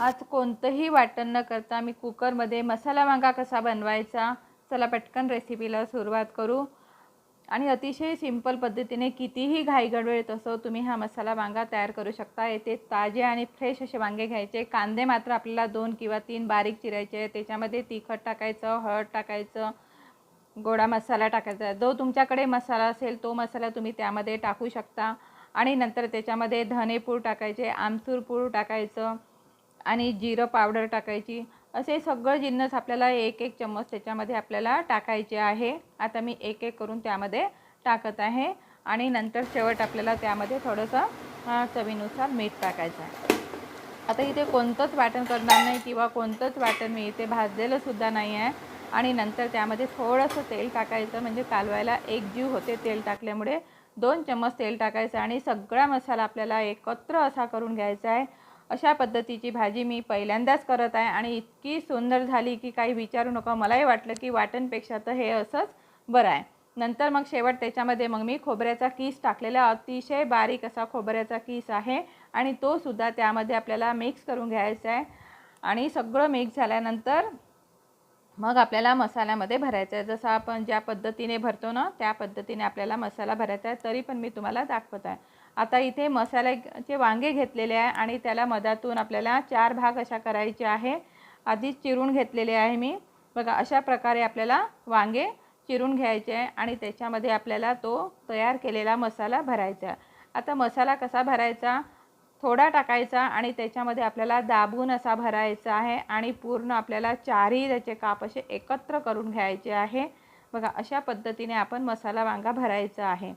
आज कोणतंही वाटण न करता मी कुकरमध्ये मसाला वांगा कसा बनवायचा चला पटकन रेसिपीला सुरुवात करू. आणि अतिशय सिंपल पद्धतीने कितीही घाईगडवेळ गडबडीत असो तुम्ही हा मसाला वांगा तयार करू शकता. येथे ताजे आणि फ्रेश असे वांगे घ्यायचे. कांदे मात्र आपल्याला दोन किंवा तीन बारीक चिरायचे. त्याच्यामध्ये तिखट टाकायचं हळद टाकायचं गोडा मसाला टाकायचा. जो तुमच्याकडे मसाला असेल तो मसाला तुम्ही त्यामध्ये टाकू शकता. आणि नंतर त्याच्यामध्ये धनेपूड टाकायचे आमचूर पूड टाकायचं. आणि जिरं पावडर टाकायची. असे सगळं जिन्नस आपल्याला एक एक चम्मच त्याच्यामध्ये आपल्याला टाकायचे आहे. आता मी एक एक करून त्यामध्ये टाकत आहे. आणि नंतर शेवट आपल्याला त्यामध्ये थोडंसं चवीनुसार मीठ टाकायचं आहे. आता इथे कोणतंच वाटण करणार नाही किंवा कोणतंच वाटण मी इथे भाजलेलंसुद्धा नाही आहे. आणि नंतर त्यामध्ये थोडंसं तेल टाकायचं म्हणजे कालवायला एक जीव होते तेल टाकल्यामुळे दोन चम्मच तेल टाकायचं आणि सगळा मसाला आपल्याला एकत्र असा करून घ्यायचा आहे. अशा पद्धतीची भाजी मी पहिल्यांदाच करत आहे आणि इतकी सुंदर झाली की काही विचारू नका. मलाही वाटलं की वाटणपेक्षा तर हे असंच बरं आहे. नंतर मग शेवट त्याच्यामध्ये मग मी खोबऱ्याचा कीस टाकलेला. अतिशय बारीक असा खोबऱ्याचा कीस आहे आणि तो सुद्धा त्यामध्ये आपल्याला मिक्स करून घ्यायचा आहे. आणि सगळं मिक्स झाल्यानंतर मग आपल्याला मसाल्यामध्ये भरायचं आहे. जसं आपण ज्या पद्धतीने भरतो ना त्या पद्धतीने आपल्याला मसाला भरायचा आहे तरी पण मी तुम्हाला दाखवत आहे. आता इथे मसाल्याचे वांगे घेतलेले आहे आणि त्याला मधातून आपल्याला चार भाग अशा करायचे आहे. आधीच चिरून घेतलेले आहे मी. बघा अशा प्रकारे आपल्याला वांगे चिरून घ्यायचे आहे आणि त्याच्यामध्ये आपल्याला तो तयार केलेला मसाला भरायचा आहे. आता मसाला कसा भरायचा? थोडा टाकायचा आणि त्याच्यामध्ये आपल्याला दाबून असा भरायचा आहे आणि पूर्ण आपल्याला चारही त्याचे काप असे एकत्र करून घ्यायचे आहे. बघा अशा पद्धतीने आपण मसाला वांगा भरायचा आहे.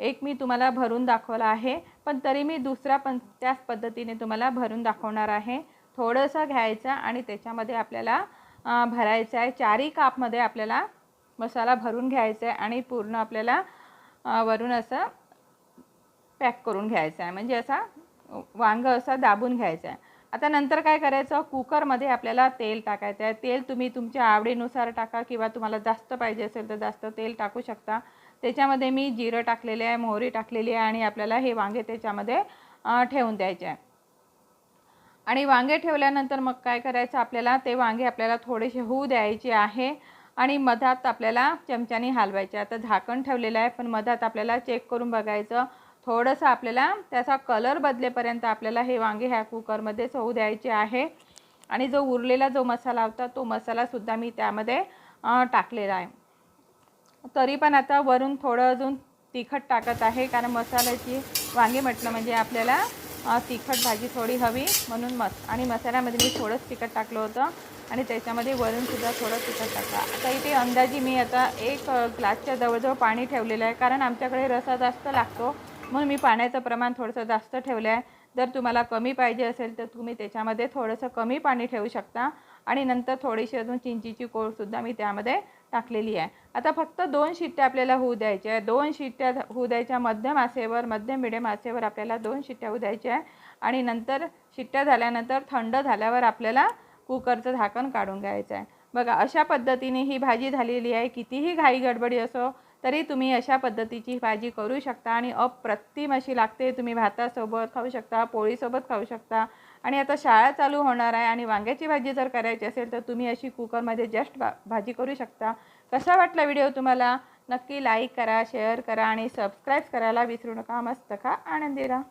एक मी तुम्हाला भरून दाखवला आहे पण तरी मी दुसरा पण त्याच पद्धतीने तुम्हाला भरून दाखवणार आहे. थोडंसं घ्यायचं आणि त्याच्यामध्ये आपल्याला भरायचं आहे. चारही कापमध्ये आपल्याला मसाला भरून घ्यायचा आहे आणि पूर्ण आपल्याला वरून असं पॅक करून घ्यायचं आहे. म्हणजे असा वांगं असं दाबून घ्यायचं आहे. आता नंतर काय करायचं? कुकरमध्ये आपल्याला तेल टाकायचं आहे. तेल तुम्ही तुमच्या आवडीनुसार टाका किंवा तुम्हाला जास्त पाहिजे असेल तर जास्त तेल टाकू शकता. त्याच्यामध्ये मी जिरं टाकलेले आहे मोहरी टाकलेली आहे आणि आपल्याला हे वांगे त्याच्यामध्ये ठेवून द्यायचे आहे. आणि वांगे ठेवल्यानंतर मग काय करायचं आपल्याला? ते वांगे आपल्याला थोडेसे होऊ द्यायचे आहे आणि मधात आपल्याला चमच्याने हलवायचे आता झाकण ठेवलेलं आहे पण मधात आपल्याला चेक करून बघायचं. थोडंसं आपल्याला त्याचा कलर बदलेपर्यंत आपल्याला हे वांगे ह्या कुकरमध्येच होऊ द्यायचे आहे. आणि जो उरलेला जो मसाला होता तो मसालासुद्धा मी त्यामध्ये टाकलेला आहे. तरी पण आता वरून थोडं अजून तिखट टाकत आहे कारण मसाल्याची वांगे म्हटलं म्हणजे आपल्याला तिखट भाजी थोडी हवी म्हणून मस आणि मसाल्यामध्ये मी थोडंच तिखट टाकलं होतं आणि त्याच्यामध्ये वरूनसुद्धा थोडं तिखट टाकलं. आता इथे अंदाजी मी आता एक ग्लासच्या जवळजवळ पाणी ठेवलेलं आहे कारण आमच्याकडे रसा जास्त लागतो म्हणून मी पाण्याचं प्रमाण थोडंसं जास्त ठेवलं आहे. जर तुम्हाला कमी पाहिजे असेल तर तुम्ही त्याच्यामध्ये थोडंसं कमी पाणी ठेवू शकता आणि नंतर थोडीशी अजून चिंचीची कोळसुद्धा मी त्यामध्ये टाकलेली आहे. आता फक्त दोन शिट्ट्या आपल्याला होऊ द्यायच्या आहे दोन शिट्ट्या होऊ द्यायच्या मध्यम आसेवर मध्यम मिडियम आसेवर आपल्याला दोन शिट्ट्या होऊ द्यायच्या आहे आणि नंतर शिट्ट्या झाल्यानंतर थंड झाल्यावर आपल्याला कुकरचं झाकण काढून घ्यायचं आहे. बघा अशा पद्धतीने ही भाजी झालेली आहे. कितीही घाई गडबडी असो तरी तुम्ही अशा पद्धतीची भाजी करू शकता आणि अप्रतिम अशी लागते. तुम्ही भातासोबत खाऊ शकता पोळीसोबत खाऊ शकता. आणि आता शाळा चालू होणार आहे आणि वांग्याची भाजी जर करायची असेल तर तुम्ही अशी कुकरमध्ये जस्ट भा भाजी करू शकता. कसा वाटला व्हिडिओ तुम्हाला? नक्की लाईक करा शेअर करा आणि सबस्क्राईब करायला विसरू नका. मस्त खा आनंदी राहा